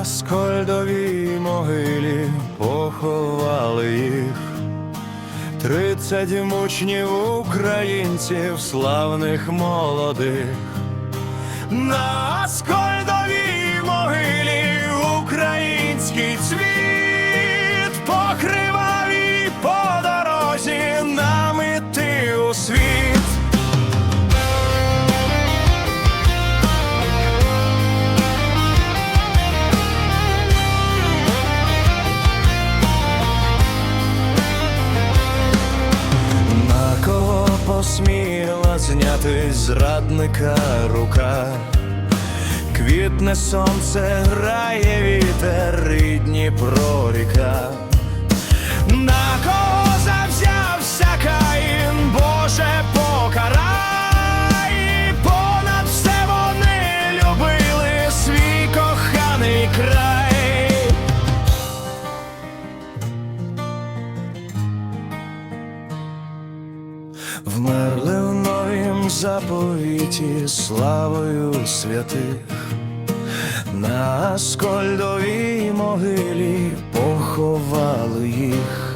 Аскольдовій могилі поховали їх. Тридцять мучнів українців, славних молодих. На Аскольдовій могилі український цвіт покривав по дорозі нам іти у світ. Знятись зрадника рука? Квітне сонце грає вітер і Дніпро ріка. На кого завзявся Каїн, Боже покарай, понад все вони любили свій коханий край. Вмерли в заповіті славою святих, на скольдовій могилі поховали їх.